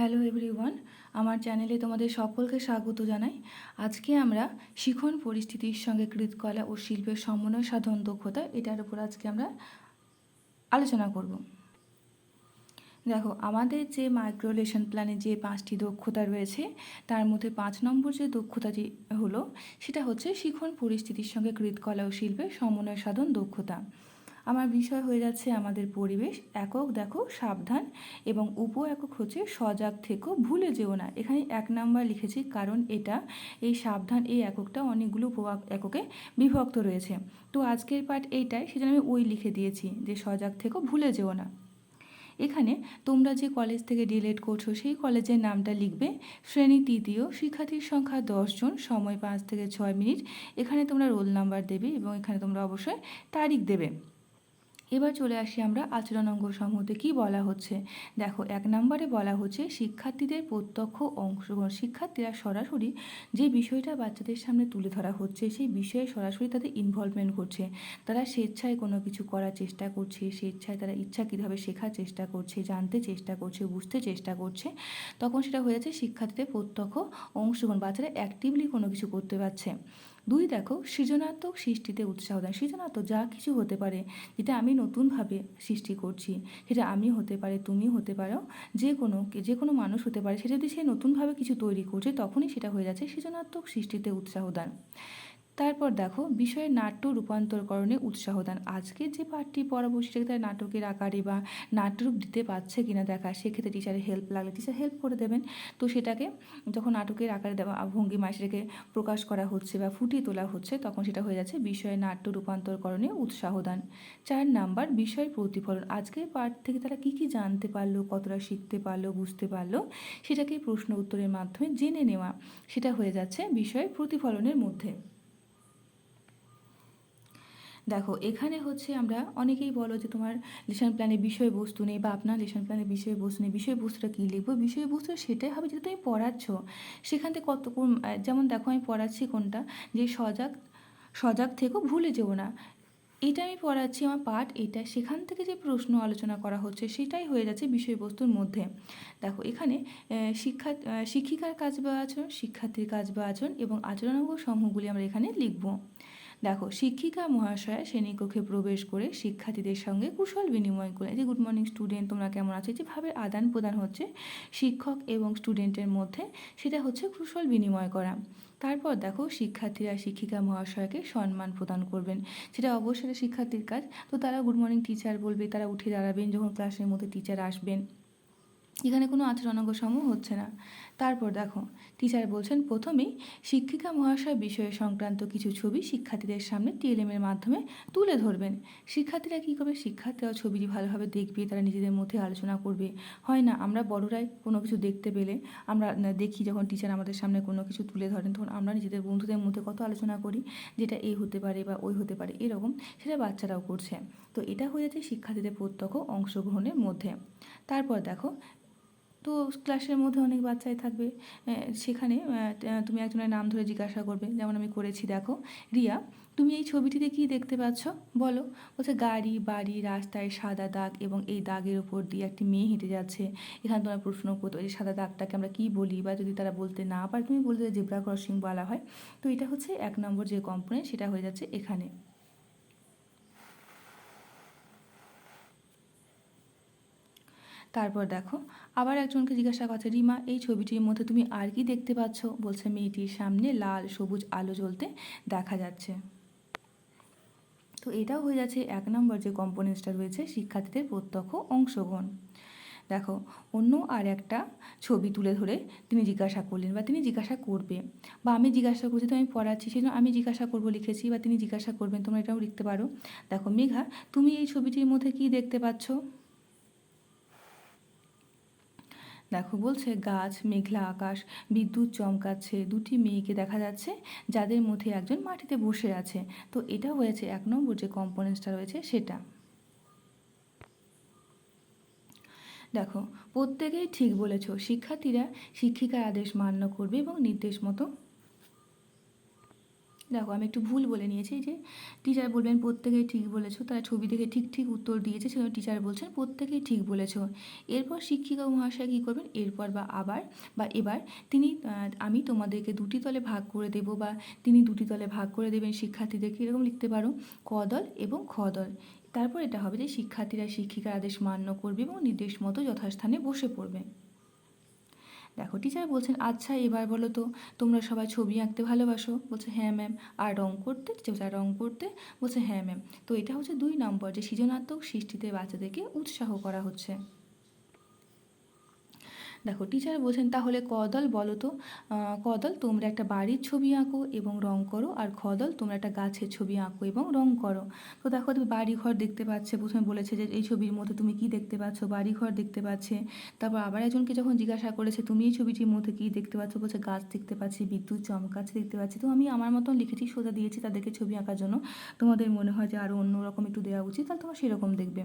Hello everyone, আমার চ্যানেলে তোমাদের সকলকে স্বাগত জানাই। আজকে আমরা শিখন পরিস্থিতির সঙ্গে কৃতকলা ও শিল্পের সমন্বয় সাধন দক্ষতা এটার উপর আজকে আমরা আলোচনা করব। দেখো, আমাদের যে মাইক্রোলেশন প্ল্যানে যে পাঁচটি দক্ষতা রয়েছে, তার মধ্যে পাঁচ নম্বর যে দক্ষতাটি হলো, সেটা হচ্ছে শিখন পরিস্থিতির সঙ্গে কৃতকলা ও শিল্পের সমন্বয় সাধন দক্ষতা। আমার বিষয় হয়ে যাচ্ছে আমাদের পরিবেশ। একক দেখো, সাবধান এবং উপ একক হচ্ছে সজাগ থেকো, ভুলে যেও না। এখানে এক নাম্বার লিখেছি, কারণ এটা, এই সাবধান, এই এককটা অনেকগুলো উপ এককে বিভক্ত রয়েছে। তো আজকের পাঠ এইটাই, সেজন্য আমি ওই লিখে দিয়েছি যে সজাগ থেকো, ভুলে যেও না। এখানে তোমরা যে কলেজ থেকে ডিলেট করছ, সেই কলেজের নামটা লিখবে, শ্রেণি তৃতীয়, শিক্ষার্থীর সংখ্যা দশজন সময় পাঁচ থেকে ছয় মিনিট। এখানে তোমরা রোল নাম্বার দেবে এবং এখানে তোমরা অবশ্যই তারিখ দেবে। এবার চলে আসি আমরা আচরণ অঙ্গ সমূহতে কী বলা হচ্ছে। দেখো, এক নম্বরে বলা হচ্ছে, শিক্ষার্থীদের প্রত্যক্ষ অংশগ্রহণ শিক্ষার্থীরা সরাসরি যে বিষয়টা বাচ্চাদের সামনে তুলে ধরা হচ্ছে, সেই বিষয়ে সরাসরি তাদের ইনভলভমেন্ট করছে। তারা স্বেচ্ছায় কোনো কিছু করার চেষ্টা করছে, স্বেচ্ছায় তারা ইচ্ছা কীভাবে শেখার চেষ্টা করছে, জানতে চেষ্টা করছে, বুঝতে চেষ্টা করছে, তখন সেটা হয়ে যাচ্ছে শিক্ষার্থীদের প্রত্যক্ষ অংশগ্রহণ। বাচ্চারা অ্যাক্টিভলি কোনো কিছু করতে পারছে। দুই দেখো, সৃজনাত্মক সৃষ্টিতে উৎসাহ দেয়। সৃজনাত্মক যা কিছু হতে পারে, যেটা আমি নতুনভাবে সৃষ্টি করছি, সেটা আমি হতে পারে তুমি হতে পারো। যে কোনো যে কোনো মানুষ হতে পারে সেটা যদি সে নতুনভাবে কিছু তৈরি করছে, তখনই সেটা হয়ে যাচ্ছে সৃজনাত্মক সৃষ্টিতে উৎসাহ দান। তারপর দেখো বিষয়ের নাট্য রূপান্তরকরণে উৎসাহ দান। আজকে যে পাঠটি পড়াবো, সেটাকে তারা নাটকের আকারে বা নাট্যরূপ দিতে পারছে কিনা দেখা, সেক্ষেত্রে টিচারের হেল্প লাগলে টিচার হেল্প করে দেবেন। তো সেটাকে যখন নাটকের আকারে দেওয়া, ভঙ্গিমায় সেটাকে প্রকাশ করা হচ্ছে বা ফুটিয়ে তোলা হচ্ছে, তখন সেটা হয়ে যাচ্ছে বিষয়ের নাট্য রূপান্তরকরণে উৎসাহ দান। চার নাম্বার বিষয় প্রতিফলন। আজকের পাঠ থেকে তারা কী কী জানতে পারল, কতটা শিখতে পারল, বুঝতে পারল, সেটাকে প্রশ্ন উত্তরের মাধ্যমে জেনে নেওয়া, সেটা হয়ে যাচ্ছে বিষয় প্রতিফলনের মধ্যে। দেখো, এখানে হচ্ছে আমরা অনেকেই বলো যে তোমার লেসন প্ল্যানে বিষয়বস্তু নেই বা আপনার লেসন প্ল্যানে বিষয়বস্তু নেই। বিষয়বস্তুটা কী লিখব? বিষয়বস্তু সেটাই হবে যেটা তুমি পড়াচ্ছ। সেখান থেকে কত যেমন দেখো আমি পড়াচ্ছি কোনটা? যে সজাগ সজাগ থেকেও ভুলে যেও না। এটা আমি পড়াচ্ছি, আমার পাঠ এটা। সেখান থেকে যে প্রশ্ন আলোচনা করা হচ্ছে, সেটাই হয়ে যাচ্ছে বিষয়বস্তুর মধ্যে। দেখো, এখানে শিক্ষা শিক্ষিকার কাজ বা আচরণ, শিক্ষার্থীর কাজ বা আচরণ এবং আচরণাঙ্গ সমূহগুলি আমরা এখানে লিখব। দেখো, শিক্ষিকা মহাশয়া শ্রেণীকক্ষে প্রবেশ করে শিক্ষার্থীদের সঙ্গে কুশল বিনিময় করে যে, গুড মর্নিং স্টুডেন্ট, তোমরা কেমন আছো? যেভাবে আদান প্রদান হচ্ছে শিক্ষক এবং স্টুডেন্টের মধ্যে, সেটা হচ্ছে কুশল বিনিময় করা। তারপর দেখো, শিক্ষার্থীরা শিক্ষিকা মহাশয়কে সম্মান প্রদান করবেন। সেটা অবশ্যই শিক্ষার্থীর কাজ। তো তারা গুড মর্নিং টিচার বলবে, তারা উঠে দাঁড়াবেন যখন ক্লাসের মধ্যে টিচার আসবেন। এখানে কোনো আচরণাঙ্গ সমূহ হচ্ছে না। তারপর দেখো টিচার বলছেন প্রথমেই শিক্ষিকা মহাশয় বিষয় সংক্রান্ত কিছু ছবি শিক্ষার্থীদের সামনে টিএলএমের মাধ্যমে তুলে ধরবেন। শিক্ষার্থীরা কী করবে? শিক্ষার্থীরা ছবিটি ভালোভাবে দেখবে, তারা নিজেদের মধ্যে আলোচনা করবে। হয় না, আমরা বড়রাই কোনো কিছু দেখতে পেলে আমরা দেখি যখন টিচার আমাদের সামনে কোনো কিছু তুলে ধরেন, তখন আমরা নিজেদের বন্ধুদের মধ্যে কত আলোচনা করি, যেটা এই হতে পারে বা ওই হতে পারে, এরকম সেটা বাচ্চারাও করছে। তো এটা হয়ে যাচ্ছে শিক্ষার্থীদের প্রত্যক্ষ অংশগ্রহণের মধ্যে। তারপর দেখো তো ক্লাসের মধ্যে অনেক বাচ্চাই থাকবে সেখানে তুমি একজনের নাম ধরে জিজ্ঞাসা করবে, যেমন আমি করেছি, দেখো। রিয়া, তুমি এই ছবিটিতে কি দেখতে পাচ্ছ? বলো। বলছে, গাড়ি, বাড়ি, রাস্তায় সাদা দাগ এবং এই দাগের ওপর দিয়ে একটি মেয়ে হেঁটে যাচ্ছে। এখানে তোমার প্রশ্ন করতে এই সাদা দাগটাকে আমরা কী বলি? বা যদি তারা বলতে না পারে, তুমি বলতে জেব্রা ক্রসিং বলা হয়। তো এটা হচ্ছে এক নম্বর যে কম্পোনেন্ট সেটা হয়ে যাচ্ছে এখানে। তারপর দেখো, আবার একজনকে জিজ্ঞাসা করছে রিমা, এই ছবিটির মধ্যে তুমি আর কি দেখতে পাচ্ছ? বলছে, মেয়েটির সামনে লাল সবুজ আলো জ্বলতে দেখা যাচ্ছে। তো এটাও হয়ে যাচ্ছে এক নম্বর যে কম্পোনেন্টসটা রয়েছে, শিক্ষার্থীদের প্রত্যক্ষ অংশগ্রহণ। দেখো, অন্য আর একটা ছবি তুলে ধরে তিনি জিজ্ঞাসা করলেন বা তিনি জিজ্ঞাসা করবে বা আমি জিজ্ঞাসা করছি তো আমি পড়াচ্ছি, সেজন্য আমি জিজ্ঞাসা করব, লিখেছি বা তিনি জিজ্ঞাসা করবেন, তোমরা এটাও লিখতে পারো। দেখো, মেঘা, তুমি এই ছবিটির মধ্যে কি দেখতে পাচ্ছ? দেখো বলছে, গাছ, মেঘলা আকাশ, বিদ্যুৎ চমকাচ্ছে, দুটি মেয়েকে দেখা যাচ্ছে যাদের মধ্যে একজন মাটিতে বসে আছে। তো এটা হয়েছে এক নম্বর যে কম্পোনেন্টসটা রয়েছে সেটা। দেখো, প্রত্যেকেই ঠিক বলেছ, শিক্ষার্থীরা শিক্ষিকার আদেশ মান্য করবে এবং নির্দেশ মতো দেখো, আমি একটু ভুল বলে নিয়েছি যে টিচার বলবেন, প্রত্যেকেই ঠিক বলেছ। তারা ছবি দেখে ঠিক ঠিক উত্তর দিয়েছে সেজন্য টিচার বলছেন, প্রত্যেকেই ঠিক বলেছ। এরপর শিক্ষিকা মহাশয় কী করবেন? এরপর বা আবার বা এবার তিনি আমি তোমাদেরকে দুটি দলে ভাগ করে দেব বা তিনি দুটি দলে ভাগ করে দেবেন শিক্ষার্থীদেরকে এরকম লিখতে পারো? ক দল এবং খ দল। তারপর এটা হবে যে শিক্ষার্থীরা শিক্ষিকার আদেশ মান্য করবে এবং নির্দেশ মতো যথাস্থানে বসে পড়বে। দেখো টিচার বলছেন আচ্ছা এবার বলো তো, তোমরা সবাই ছবি আঁকতে ভালোবাসো? বলছে হ্যাঁ ম্যাম আর রং করতে? টিচার রং করতে? বলছে হ্যাঁ ম্যাম তো এটা হচ্ছে দুই নম্বর, যে সৃজনাত্মক সৃষ্টিতে বাচ্চাদেরকে উৎসাহ করা হচ্ছে। দেখো টিচার বলছেন, তাহলে কদল বলো তো কদল তোমরা একটা বাড়ির ছবি আঁকো এবং রং করো, আর খদল তোমরা একটা গাছের ছবি আঁকো এবং রং করো। তো দেখো, তুমি বাড়ি ঘর দেখতে পাচ্ছে, প্রথমে বলেছে যে, এই ছবির মধ্যে তুমি কি দেখতে পাচ্ছ? বাড়ি ঘর দেখতে পাচ্ছে। তারপর আবার একজনকে যখন জিজ্ঞাসা করেছে, তুমি এই ছবিটির মধ্যে কি দেখতে পাচ্ছ? বলছে, গাছ দেখতে পাচ্ছি, বিদ্যুৎ চমকাচ্ছে দেখতে পাচ্ছি। তো আমি আমার মতন লিখেছি, সোজা দিয়েছি তাদেরকে ছবি আঁকার জন্য। তোমাদের মনে হয় যে আরও অন্যরকম একটু দেওয়া উচিত, তাহলে তোমরা সেরকম দেখবে।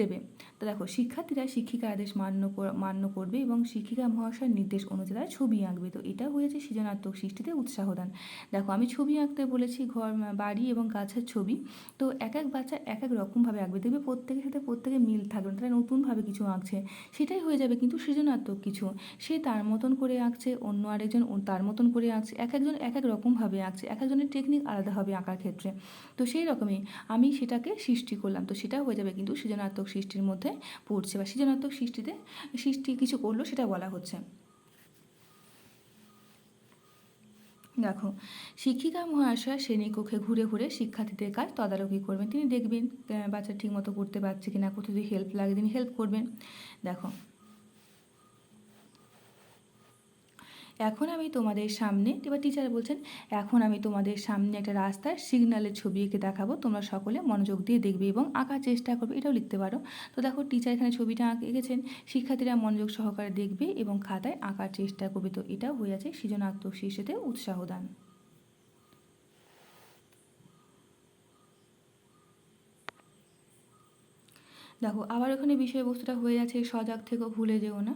দেবে। তো দেখো, শিক্ষার্থীরা শিক্ষিকা আদেশ মান্য মান্য করবে এবং শিক্ষিকা মহাশয়ের নির্দেশ অনুযায়ী তারা ছবি আঁকবে। তো এটা হয়েছে সৃজনাত্মক সৃষ্টিতে উৎসাহ দান দেখো, আমি ছবি আঁকতে বলেছি, ঘর বাড়ি এবং গাছের ছবি। তো এক এক বাচ্চা এক এক রকমভাবে আঁকবে। দেখবে প্রত্যেকের সাথে প্রত্যেকের মিল থাকবে তারা নতুনভাবে কিছু আঁকছে। সেটাই হয়ে যাবে কিন্তু সৃজনাত্মক কিছু। সে তার মতন করে আঁকছে, অন্য আরেকজন তার মতন করে আঁকছে, এক একজন এক এক রকমভাবে আঁকছে, এক একজনের টেকনিক আলাদা হবে আঁকার ক্ষেত্রে। তো সেই রকমই আমি সেটাকে সৃষ্টি করলাম। তো সেটা হয়ে যাবে কিন্তু সৃজনাত্মক সৃষ্টির মধ্যে পড়ছে বা সৃজনাত্মক সৃষ্টিতে, সৃষ্টি কিছু করল সেটা বলা হচ্ছে। দেখো, শিক্ষিকা মহাশয় শ্রেণীকক্ষে ঘুরে ঘুরে শিক্ষার্থীদের কাজ তদারকি করবেন। তিনি দেখবেন বাচ্চা বাচ্চা ঠিকমতো করতে পারছে কিনা কোথাও যদি হেল্প লাগে তিনি হেল্প করবেন। দেখো এখন আমি তোমাদের সামনে, এবার টিচার বলছেন, এখন আমি তোমাদের সামনে একটা রাস্তার সিগন্যালের ছবি এঁকে দেখাবো। তোমরা সকলে মনোযোগ দিয়ে দেখবে এবং আঁকার চেষ্টা করবে। এটাও লিখতে পারো। তো দেখো টিচার এখানে ছবিটা এঁকেছেন। শিক্ষার্থীরা মনোযোগ সহকারে দেখবে এবং খাতায় আঁকার চেষ্টা করবে। তো এটাও হয়ে আছে সৃজনাত্মক শীর্ষেতে উৎসাহ দান। দেখো, আবার ওখানে বিষয়বস্তুটা হয়ে আছে, সজাগ থেকেও ভুলে যেও না।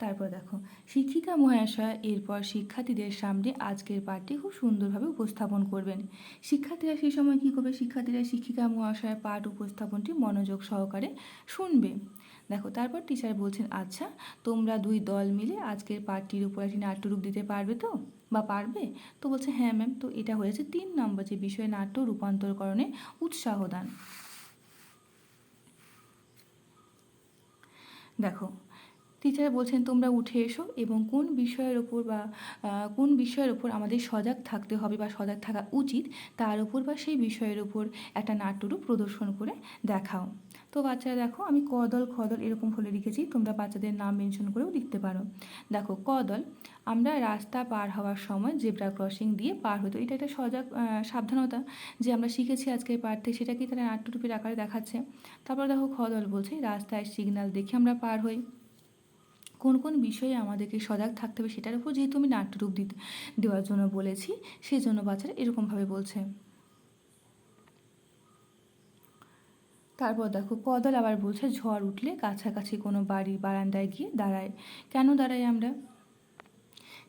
তারপর দেখো, শিক্ষিকা মহাশয় এরপর শিক্ষার্থীদের সামনে আজকের পাঠটি খুব সুন্দরভাবে উপস্থাপন করবেন। শিক্ষার্থীরা সেই সময় কী করবে? শিক্ষার্থীরা শিক্ষিকা মহাশয়ের পাঠ উপস্থাপনটি মনোযোগ সহকারে শুনবে। দেখো, তারপর টিচার বলছেন আচ্ছা তোমরা দুই দল মিলে আজকের পাঠটির উপর একটি নাট্যরূপ দিতে পারবে তো? বা পারবে? তো বলছে হ্যাঁ ম্যাম তো এটা হয়েছে তিন নম্বর যে বিষয়ে নাট্য রূপান্তরকরণে উৎসাহ দান। দেখো টিচার বলছেন, তোমরা উঠে এসো এবং কোন বিষয়ের ওপর বা কোন বিষয়ের ওপর আমাদের সজাগ থাকতে হবে বা সজাগ থাকা উচিত, তার উপর বা সেই বিষয়ের ওপর একটা নাট্যরূপ প্রদর্শন করে দেখাও। তো বাচ্চারা দেখো, আমি কদল খদল এরকম হলে লিখেছি, তোমরা বাচ্চাদের নাম মেনশন করেও লিখতে পারো। দেখো, কদল, আমরা রাস্তা পার হওয়ার সময় জেব্রা ক্রসিং দিয়ে পার হতো এটা একটা সজাগ সাবধানতা যে আমরা শিখেছি আজকের পাঠ থেকে সেটা কি তারা নাট্যরূপের আকারে দেখাচ্ছে। তারপর দেখো খদল বলছে, রাস্তায় সিগন্যাল দেখে আমরা পার হই। কোন কোন বিষয়ে আমাদেরকে সজাগ থাকতে হবে সেটার উপর যেহেতু আমি নাট্যরূপ দিতে, দেওয়ার জন্য বলেছি সেই জন্য বাচ্চারা এরকমভাবে বলছে। তারপর দেখো, কদল আবার বলছে, ঝড় উঠলে কাছাকাছি কোনো বাড়ি বারান্দায় গিয়ে দাঁড়ায়। কেন দাঁড়াই আমরা?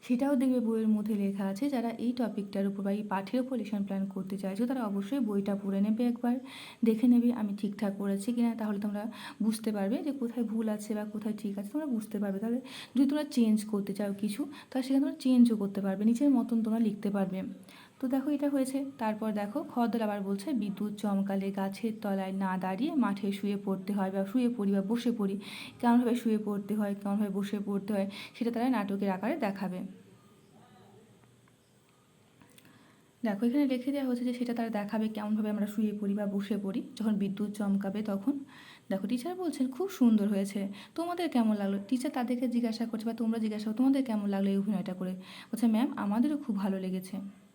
সেটাও দেখবে বইয়ের মধ্যে লেখা আছে যারা এই টপিকটার উপর বা এই পাঠের উপর লেসন প্ল্যান করতে চাইছো, তারা অবশ্যই বইটা পড়ে নেবে একবার, দেখে নেবে আমি ঠিকঠাক করেছি কিনা, তাহলে তোমরা বুঝতে পারবে যে কোথায় ভুল আছে বা কোথায় ঠিক আছে, তোমরা বুঝতে পারবে। তাহলে যদি তোমরা চেঞ্জ করতে চাও কিছু, তাহলে সেখানে তোমরা চেঞ্জও করতে পারবে, নিজের মতন তোমরা লিখতে পারবে। তো দেখো এটা হয়েছে। তারপর দেখো খদল আবার বলছে, বিদ্যুৎ চমকালে গাছের তলায় না দাঁড়িয়ে মাঠে শুয়ে পড়তে হয় বা শুয়ে পড়ি বা বসে পড়ি। কেমনভাবে শুয়ে পড়তে হয়, কেমনভাবে বসে পড়তে হয়, সেটা তারা নাটকের আকারে দেখাবে। দেখো এখানে লিখে দেওয়া হচ্ছে যে সেটা তারা দেখাবে কেমনভাবে আমরা শুয়ে পড়ি বা বসে পড়ি। যখন বিদ্যুৎ চমকাবে তখন। দেখো টিচার বলছেন, খুব সুন্দর হয়েছে। তোমাদের কেমন লাগল? টিচার তাদেরকে জিজ্ঞাসা করছে বা তোমরা জিজ্ঞাসা তোমাদের কেমন লাগল এই অভিনয়টা করে? বলছে ম্যাম আমাদেরও খুব ভালো লেগেছে।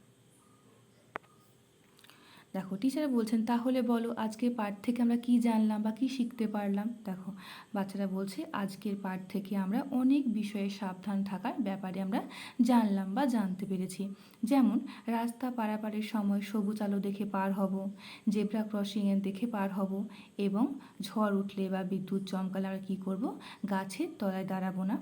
দেখো টিচার বলছেন, তাহলে বলো, আজকের পাঠ থেকে আমরা কি জানলাম বা কি শিখতে পারলাম? দেখো, বাচ্চারা বলছে, আজকের পাঠ থেকে আমরা অনেক বিষয়ে সাবধান থাকার ব্যাপারে আমরা জানলাম বা জানতে পেরেছি। যেমন, রাস্তা পারাপারের সময় সবুজ আলো দেখে পার হব, জেব্রা ক্রসিংয়ের দেখে পার হব এবং ঝড় উঠলে বা বিদ্যুৎ চমকালে আমরা কী করব? গাছের তলায় দাঁড়াবো না।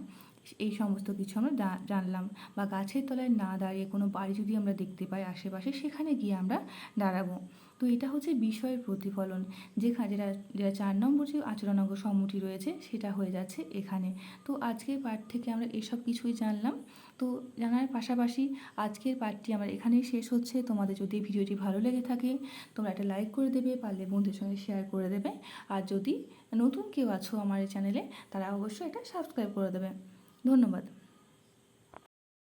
এই সমস্ত কিছু আমরা জানলাম বা গাছের তলায় না দাঁড়িয়ে কোনো বাড়ি যদি আমরা দেখতে পাই আশেপাশে, সেখানে গিয়ে আমরা দাঁড়াবো। তো এটা হচ্ছে বিষয়ের প্রতিফলন যেখানে যেটা যেটা চার নম্বর যে আচরণাঙ্গ সম্মতি রয়েছে, সেটা হয়ে যাচ্ছে এখানে। তো আজকের পাঠ থেকে আমরা এসব কিছুই জানলাম। তো জানার পাশাপাশি আজকের পাঠটি আমার এখানেই শেষ হচ্ছে। তোমাদের যদি ভিডিওটি ভালো লেগে থাকে, তোমরা একটা লাইক করে দেবে, পারলে বন্ধুদের সঙ্গে শেয়ার করে দেবে। আর যদি নতুন কেউ আছো আমার এই চ্যানেলে তারা অবশ্যই এটা সাবস্ক্রাইব করে দেবে। ধন্যবাদ।